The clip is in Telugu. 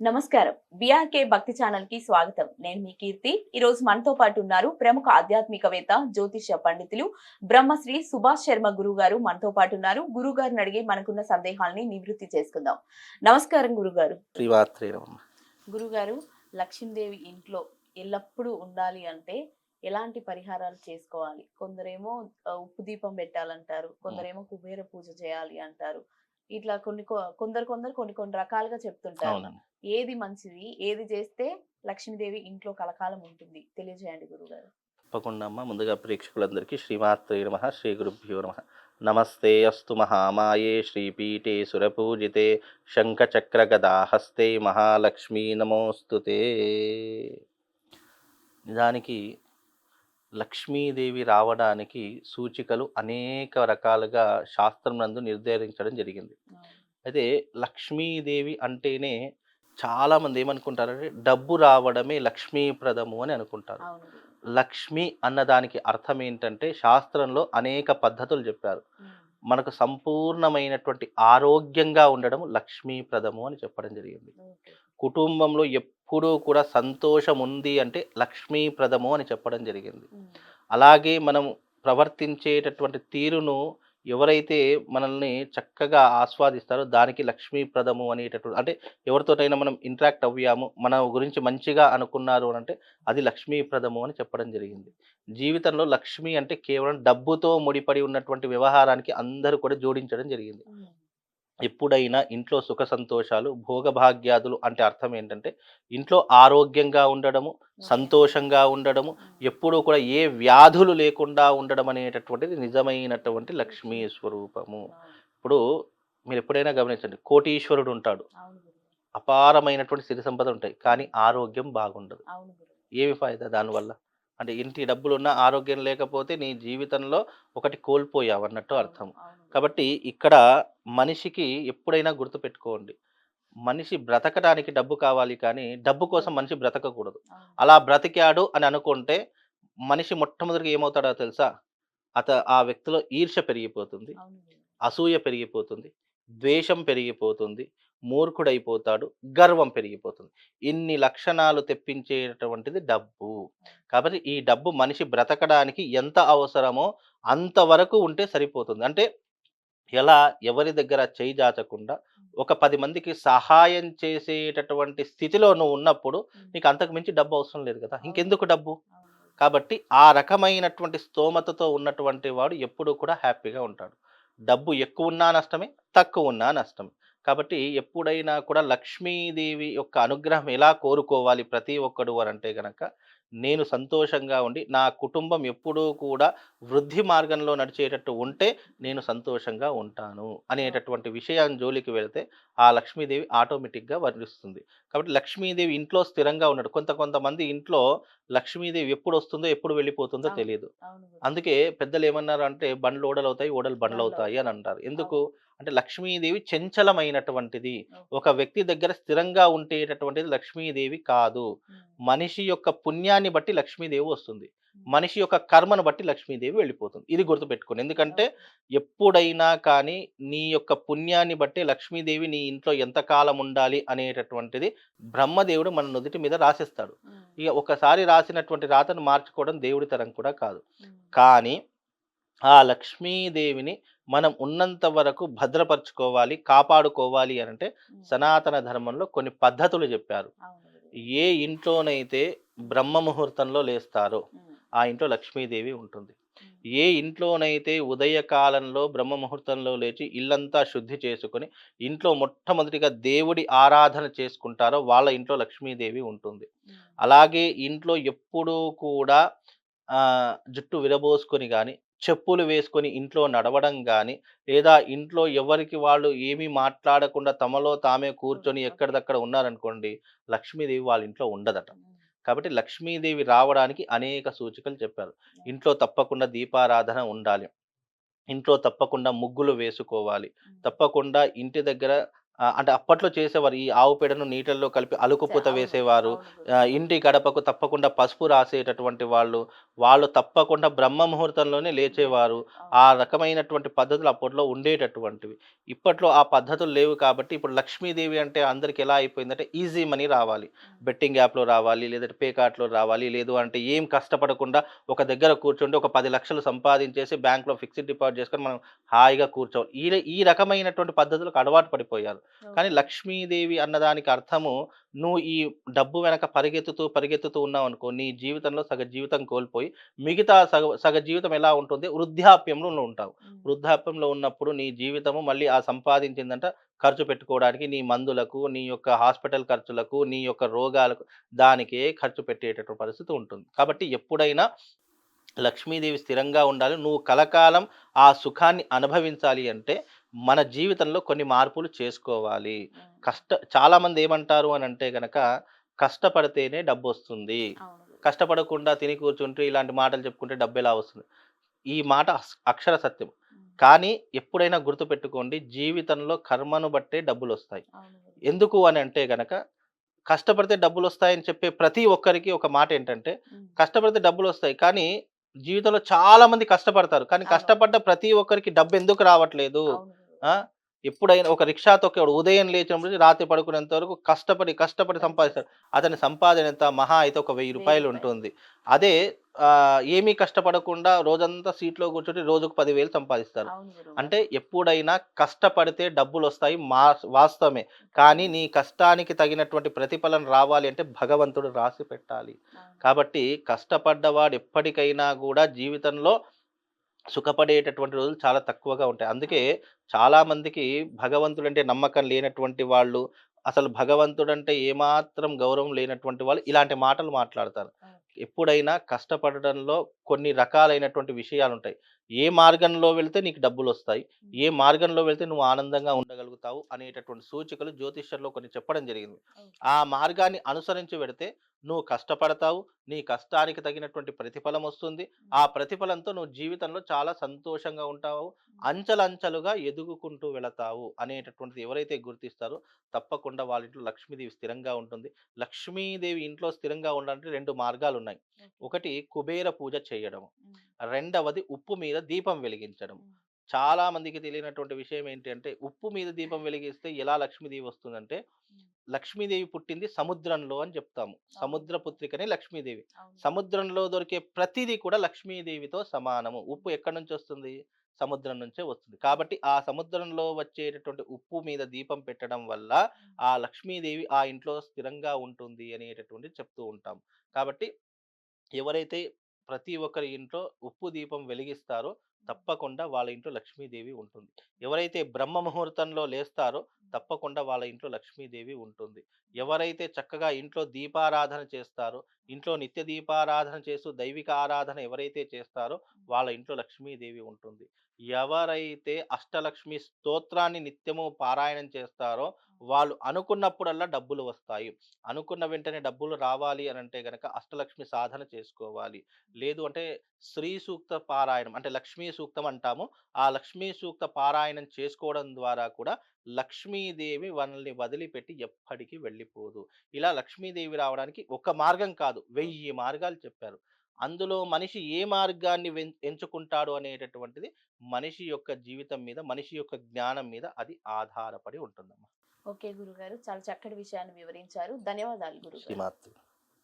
నమస్కారం. బిఆర్కే భక్తి ఛానల్కి స్వాగతం. నేను మీ కీర్తి. ఈ రోజు మనతో పాటు ఉన్నారు ప్రముఖ ఆధ్యాత్మికవేత్త జ్యోతిష పండితులు బ్రహ్మశ్రీ సుభాష్ శర్మ గురువు గారు మనతో పాటు ఉన్నారు. గురువు గారిని అడిగి మనకున్న సందేహాలని నివృత్తి చేసుకుందాం. నమస్కారం గురుగారు. గురుగారు లక్ష్మీదేవి ఇంట్లో ఎల్లప్పుడూ ఉండాలి అంటే ఎలాంటి పరిహారాలు చేసుకోవాలి? కొందరేమో ఉప్పు దీపం పెట్టాలంటారు. కొందరేమో కుబేర పూజ చేయాలి అంటారు. ఇట్లా కొన్ని కొందరు కొందరు కొన్ని కొన్ని రకాలుగా చెప్తుంటారు. ఏది మంచిది ఏది చేస్తే లక్ష్మీదేవి ఇంట్లో కలకాలం ఉంటుంది? తెలియజేయండి గురుగారు. తప్పకుండా అమ్మ. ముందుగా ప్రేక్షకులందరికీ శ్రీమాత్రే నమ శ్రీ గురుభ్యో నమ. నమస్తే అస్తు మహామాయే శ్రీపీఠే సురపూజితే శంఖచక్ర గదాహస్తే మహాలక్ష్మీ నమోస్తుతే. నిజానికి లక్ష్మీదేవి రావడానికి సూచికలు అనేక రకాలుగా శాస్త్రం నందు నిర్ధారించడం జరిగింది. అయితే లక్ష్మీదేవి అంటేనే చాలామంది ఏమనుకుంటారంటే డబ్బు రావడమే లక్ష్మీప్రదము అని అనుకుంటారు. లక్ష్మి అన్నదానికి అర్థం ఏంటంటే శాస్త్రంలో అనేక పద్ధతులు చెప్పారు. మనకు సంపూర్ణమైనటువంటి ఆరోగ్యంగా ఉండడం లక్ష్మీప్రదము అని చెప్పడం జరిగింది. కుటుంబంలో ఎప్పుడూ కూడా సంతోషం ఉంది అంటే లక్ష్మీప్రదము అని చెప్పడం జరిగింది. అలాగే మనం ప్రవర్తించేటటువంటి తీరును ఎవరైతే మనల్ని చక్కగా ఆస్వాదిస్తారో దానికి లక్ష్మీప్రదము అనేటటువంటి అంటే ఎవరితోటైనా మనం ఇంటరాక్ట్ అవ్వాము మన గురించి మంచిగా అనుకున్నారు అని అంటే అది లక్ష్మీప్రదము అని చెప్పడం జరిగింది. జీవితంలో లక్ష్మి అంటే కేవలం డబ్బుతో ముడిపడి ఉన్నటువంటి వ్యవహారానికి అందరూ కూడా జోడించడం జరిగింది. ఎప్పుడైనా ఇంట్లో సుఖ సంతోషాలు భోగభాగ్యాదులు అంటే అర్థం ఏంటంటే ఇంట్లో ఆరోగ్యంగా ఉండడము సంతోషంగా ఉండడము ఎప్పుడూ కూడా ఏ వ్యాధులు లేకుండా ఉండడం అనేటటువంటిది నిజమైనటువంటి లక్ష్మీ స్వరూపము. ఇప్పుడు మీరు ఎప్పుడైనా గమనించండి కోటీశ్వరుడు ఉంటాడు. అపారమైనటువంటి సిరి సంపద ఉంటాయి కానీ ఆరోగ్యం బాగుండదు. ఏమి ఫాయిదా దానివల్ల? అంటే ఇంటి డబ్బులున్నా ఆరోగ్యం లేకపోతే నీ జీవితంలో ఒకటి కోల్పోయావు అన్నట్టు అర్థం. కాబట్టి ఇక్కడ మనిషికి ఎప్పుడైనా గుర్తుపెట్టుకోండి మనిషి బ్రతకడానికి డబ్బు కావాలి కానీ డబ్బు కోసం మనిషి బ్రతకకూడదు. అలా బ్రతికాడు అని అనుకుంటే మనిషి మొట్టమొదటిగా ఏమవుతాడో తెలుసా? అత ఆ వ్యక్తిలో ఈర్ష్య పెరిగిపోతుంది. అసూయ పెరిగిపోతుంది ద్వేషం పెరిగిపోతుంది మూర్ఖుడైపోతాడు గర్వం పెరిగిపోతుంది. ఇన్ని లక్షణాలు తెప్పించేటటువంటిది డబ్బు. కాబట్టి ఈ డబ్బు మనిషి బ్రతకడానికి ఎంత అవసరమో అంతవరకు ఉంటే సరిపోతుంది. అంటే ఎలా ఎవరి దగ్గర చేయి జాచకుండా ఒక పది మందికి సహాయం చేసేటటువంటి స్థితిలో నువ్వు ఉన్నప్పుడు నీకు అంతకు మించి డబ్బు అవసరం లేదు కదా! ఇంకెందుకు డబ్బు. కాబట్టి ఆ రకమైనటువంటి స్తోమతతో ఉన్నటువంటి వాడు ఎప్పుడూ కూడా హ్యాపీగా ఉంటాడు. డబ్బు ఎక్కువ ఉన్నా నష్టమే తక్కువ ఉన్నా నష్టమే. కాబట్టి ఎప్పుడైనా కూడా లక్ష్మీదేవి యొక్క అనుగ్రహం ఎలా కోరుకోవాలి ప్రతి ఒక్కడు అని అంటే గనక నేను సంతోషంగా ఉండి నా కుటుంబం ఎప్పుడూ కూడా వృద్ధి మార్గంలో నడిచేటట్టు ఉంటే నేను సంతోషంగా ఉంటాను అనేటటువంటి విషయాన్ని జోలికి వెళితే ఆ లక్ష్మీదేవి ఆటోమేటిక్గా వర్ణిస్తుంది కాబట్టి లక్ష్మీదేవి ఇంట్లో స్థిరంగా ఉన్నాడు కొంత కొంతమంది ఇంట్లో లక్ష్మీదేవి ఎప్పుడు వస్తుందో ఎప్పుడు వెళ్ళిపోతుందో. తెలియదు. అందుకే పెద్దలు ఏమన్నారు అంటే బండ్లు ఓడలు అవుతాయి ఓడలు బండ్లు అవుతాయి అని. అంటారు ఎందుకు అంటే లక్ష్మీదేవి చంచలమైనటువంటిది. ఒక వ్యక్తి దగ్గర స్థిరంగా ఉండేటటువంటిది లక్ష్మీదేవి కాదు. మనిషి యొక్క పుణ్యాన్ని బట్టి లక్ష్మీదేవి వస్తుంది. మనిషి యొక్క కర్మను బట్టి లక్ష్మీదేవి వెళ్ళిపోతుంది. ఇది గుర్తుపెట్టుకోండి. ఎందుకంటే ఎప్పుడైనా కానీ నీ యొక్క పుణ్యాన్ని బట్టి లక్ష్మీదేవి నీ ఇంట్లో ఎంతకాలం ఉండాలి అనేటటువంటిది బ్రహ్మదేవుడు మన నుదుటి మీద రాసిస్తాడు. ఇక ఒకసారి రాసినటువంటి రాతను మార్చుకోవడం దేవుడి తరం కూడా కాదు. కానీ ఆ లక్ష్మీదేవిని మనం ఉన్నంత వరకు భద్రపరచుకోవాలి కాపాడుకోవాలి అని అంటే. సనాతన ధర్మంలో కొన్ని పద్ధతులు చెప్పారు. ఏ ఇంట్లోనైతే బ్రహ్మ ముహూర్తంలో లేస్తారో ఆ ఇంట్లో లక్ష్మీదేవి ఉంటుంది. ఏ ఇంట్లోనైతే ఉదయకాలంలో బ్రహ్మ ముహూర్తంలో లేచి ఇల్లంతా శుద్ధి చేసుకొని ఇంట్లో మొట్టమొదటిగా దేవుడి ఆరాధన చేసుకుంటారో వాళ్ళ ఇంట్లో లక్ష్మీదేవి ఉంటుంది అలాగే ఇంట్లో ఎప్పుడూ కూడా జుట్టు విరబోసుకొని కానీ చెప్పులు వేసుకొని ఇంట్లో నడవడం కానీ లేదా ఇంట్లో ఎవరికి వాళ్ళు ఏమీ మాట్లాడకుండా తమలో తామే కూర్చొని ఎక్కడిదక్కడ ఉన్నారనుకోండి లక్ష్మీదేవి వాళ్ళ ఇంట్లో ఉండదట. కాబట్టి లక్ష్మీదేవి రావడానికి అనేక సూచికలు చెప్పారు. ఇంట్లో తప్పకుండా దీపారాధన ఉండాలి. ఇంట్లో తప్పకుండా ముగ్గులు వేసుకోవాలి. తప్పకుండా ఇంటి దగ్గర అంటే అప్పట్లో చేసేవారు ఈ ఆవు పేడను నీటిల్లో కలిపి అలుకుపూత వేసేవారు. ఇంటి గడపకు తప్పకుండా పసుపు రాసేటటువంటి వాళ్ళు వాళ్ళు తప్పకుండా బ్రహ్మ ముహూర్తంలోనే లేచేవారు. ఆ రకమైనటువంటి పద్ధతులు అప్పట్లో ఉండేటటువంటివి. ఇప్పట్లో ఆ పద్ధతులు లేవు కాబట్టి ఇప్పుడు లక్ష్మీదేవి అంటే అందరికి ఎలా అయిపోయిందంటే ఈజీ మనీ రావాలి. బెట్టింగ్ యాప్లో రావాలి లేదంటే పే కార్ట్లో రావాలి లేదు అంటే ఏం కష్టపడకుండా ఒక దగ్గర కూర్చుంటే ఒక పది లక్షలు సంపాదించేసి బ్యాంక్లో ఫిక్స్డ్ డిపాజిట్ చేసుకొని మనం హాయిగా కూర్చోవాలి. ఈ ఈ రకమైనటువంటి పద్ధతులకు అలవాటు పడిపోయారు. కానీ లక్ష్మీదేవి అన్నదానికి అర్థము నువ్వు ఈ డబ్బు వెనక పరిగెత్తుతూ పరిగెత్తుతూ ఉన్నావు అనుకో నీ జీవితంలో సగ జీవితం కోల్పోయి మిగతా సగ సగ జీవితం ఎలా ఉంటుంది? వృద్ధాప్యంలో నువ్వు ఉంటావు. వృద్ధాప్యంలో ఉన్నప్పుడు నీ జీవితము మళ్ళీ ఆ సంపాదించిందంట ఖర్చు పెట్టుకోవడానికి నీ మందులకు నీ యొక్క హాస్పిటల్ ఖర్చులకు నీ యొక్క రోగాలకు దానికే ఖర్చు పెట్టేటటువంటి పరిస్థితి ఉంటుంది. కాబట్టి ఎప్పుడైనా లక్ష్మీదేవి స్థిరంగా ఉండాలి. నువ్వు కలకాలం ఆ సుఖాన్ని అనుభవించాలి అంటే మన జీవితంలో కొన్ని మార్పులు చేసుకోవాలి. కష్ట చాలా మంది ఏమంటారు అని అంటే గనక కష్టపడితేనే డబ్బు వస్తుంది. కష్టపడకుండా తిని కూర్చుంటే ఇలాంటి మాటలు చెప్పుకుంటే డబ్బు ఎలా వస్తుంది ఈ మాట అక్షర సత్యం. కానీ ఎప్పుడైనా గుర్తుపెట్టుకోండి జీవితంలో కర్మను బట్టే డబ్బులు వస్తాయి. ఎందుకు అని అంటే గనక కష్టపడితే డబ్బులు వస్తాయని చెప్పే ప్రతి ఒక్కరికి ఒక మాట ఏంటంటే. కష్టపడితే డబ్బులు వస్తాయి కానీ జీవితంలో చాలా మంది కష్టపడతారు కానీ. కష్టపడ్డ ప్రతి ఒక్కరికి డబ్బు ఎందుకు రావట్లేదు? ఎప్పుడైనా ఒక రిక్షా తొక్కేవాడు ఉదయం లేచినప్పుడు రాత్రి పడుకునేంత వరకు కష్టపడి కష్టపడి సంపాదిస్తాడు. అతని సంపాదన ఎంత? మహా అయితే ఒక వెయ్యి రూపాయలు. ఉంటుంది. అదే ఏమీ కష్టపడకుండా రోజంతా సీట్లో కూర్చొని రోజుకు పదివేలు సంపాదిస్తారు. అంటే ఎప్పుడైనా కష్టపడితే డబ్బులు వస్తాయి మా వాస్తవమే. కానీ నీ కష్టానికి తగినటువంటి ప్రతిఫలం రావాలి అంటే భగవంతుడు రాసి పెట్టాలి. కాబట్టి కష్టపడ్డవాడు ఎప్పటికైనా కూడా జీవితంలో సుఖపడేటటువంటి రోజులు చాలా తక్కువగా ఉంటాయి. అందుకే చాలా మందికి భగవంతుడు అంటే నమ్మకం లేనటువంటి వాళ్ళు అసలు భగవంతుడు అంటే ఏమాత్రం గౌరవం లేనటువంటి వాళ్ళు ఇలాంటి మాటలు మాట్లాడతారు. ఎప్పుడైనా కష్టపడడంలో కొన్ని రకాలైనటువంటి విషయాలు ఉంటాయి ఏ మార్గంలో వెళ్తే నీకు డబ్బులు వస్తాయి ఏ మార్గంలో వెళ్తే నువ్వు ఆనందంగా ఉండగలుగుతావు అనేటటువంటి సూచికలు జ్యోతిష్యంలో కొన్ని చెప్పడం జరిగింది. ఆ మార్గాన్ని అనుసరించి వెడితే నువ్వు కష్టపడతావు నీ కష్టానికి తగినటువంటి ప్రతిఫలం వస్తుంది. ఆ ప్రతిఫలంతో నువ్వు జీవితంలో చాలా సంతోషంగా ఉంటావు. అంచెలంచెలుగా ఎదుగుకుంటూ వెళతావు అనేటటువంటిది ఎవరైతే గుర్తిస్తారో తప్పకుండా వాళ్ళ ఇంట్లో లక్ష్మీదేవి స్థిరంగా ఉంటుంది. లక్ష్మీదేవి ఇంట్లో స్థిరంగా ఉండాలంటే రెండు మార్గాలు ఉన్నాయి ఒకటి కుబేర పూజ చేయడం. రెండవది ఉప్పు మీద దీపం వెలిగించడం. చాలా మందికి తెలియనటువంటి విషయం ఏంటి అంటే ఉప్పు మీద దీపం వెలిగిస్తే ఎలా లక్ష్మీదేవి వస్తుందంటే. లక్ష్మీదేవి పుట్టింది సముద్రంలో అని చెప్తాము. సముద్ర పుత్రికనే లక్ష్మీదేవి. సముద్రంలో దొరికే ప్రతిదీ కూడా లక్ష్మీదేవితో సమానము. ఉప్పు ఎక్కడి నుంచి వస్తుంది? సముద్రం నుంచే వస్తుంది. కాబట్టి ఆ సముద్రంలో వచ్చేటటువంటి ఉప్పు మీద దీపం పెట్టడం వల్ల ఆ లక్ష్మీదేవి ఆ ఇంట్లో స్థిరంగా ఉంటుంది అనేటటువంటి చెప్తూ ఉంటాం కాబట్టి ఎవరైతే ప్రతి ఒక్కరి ఇంట్లో ఉప్పు దీపం వెలిగిస్తారో తప్పకుండా వాళ్ళ ఇంట్లో లక్ష్మీదేవి ఉంటుంది. ఎవరైతే బ్రహ్మ ముహూర్తంలో లేస్తారో తప్పకుండా వాళ్ళ ఇంట్లో లక్ష్మీదేవి ఉంటుంది. ఎవరైతే చక్కగా ఇంట్లో దీపారాధన చేస్తారో ఇంట్లో నిత్య దీపారాధన చేస్తూ దైవిక ఆరాధన ఎవరైతే చేస్తారో వాళ్ళ ఇంట్లో లక్ష్మీదేవి ఉంటుంది. ఎవరైతే అష్టలక్ష్మి స్తోత్రాన్ని నిత్యము పారాయణం చేస్తారో వాళ్ళు అనుకున్నప్పుడల్లా డబ్బులు వస్తాయి. అనుకున్న వెంటనే డబ్బులు రావాలి అని అంటే గనక అష్టలక్ష్మి సాధన చేసుకోవాలి. లేదు అంటే శ్రీ సూక్త పారాయణం అంటే లక్ష్మీ సూక్తం అంటాము. ఆ లక్ష్మీ సూక్త పారాయణం చేసుకోవడం ద్వారా కూడా లక్ష్మీదేవి మనల్ని వదిలిపెట్టి ఎప్పటికీ వెళ్ళిపోదు. ఇలా లక్ష్మీదేవి రావడానికి ఒక మార్గం కాదు. వెయ్యి మార్గాలు చెప్పారు. అందులో మనిషి ఏ మార్గాన్ని ఎంచుకుంటాడు అనేటటువంటిది మనిషి యొక్క జీవితం మీద మనిషి యొక్క జ్ఞానం మీద అది ఆధారపడి ఉంటుందమ్మా. ఓకే గురుగారు. చాలా చక్కటి విషయాన్ని వివరించారు. ధన్యవాదాలు శ్రీమాత్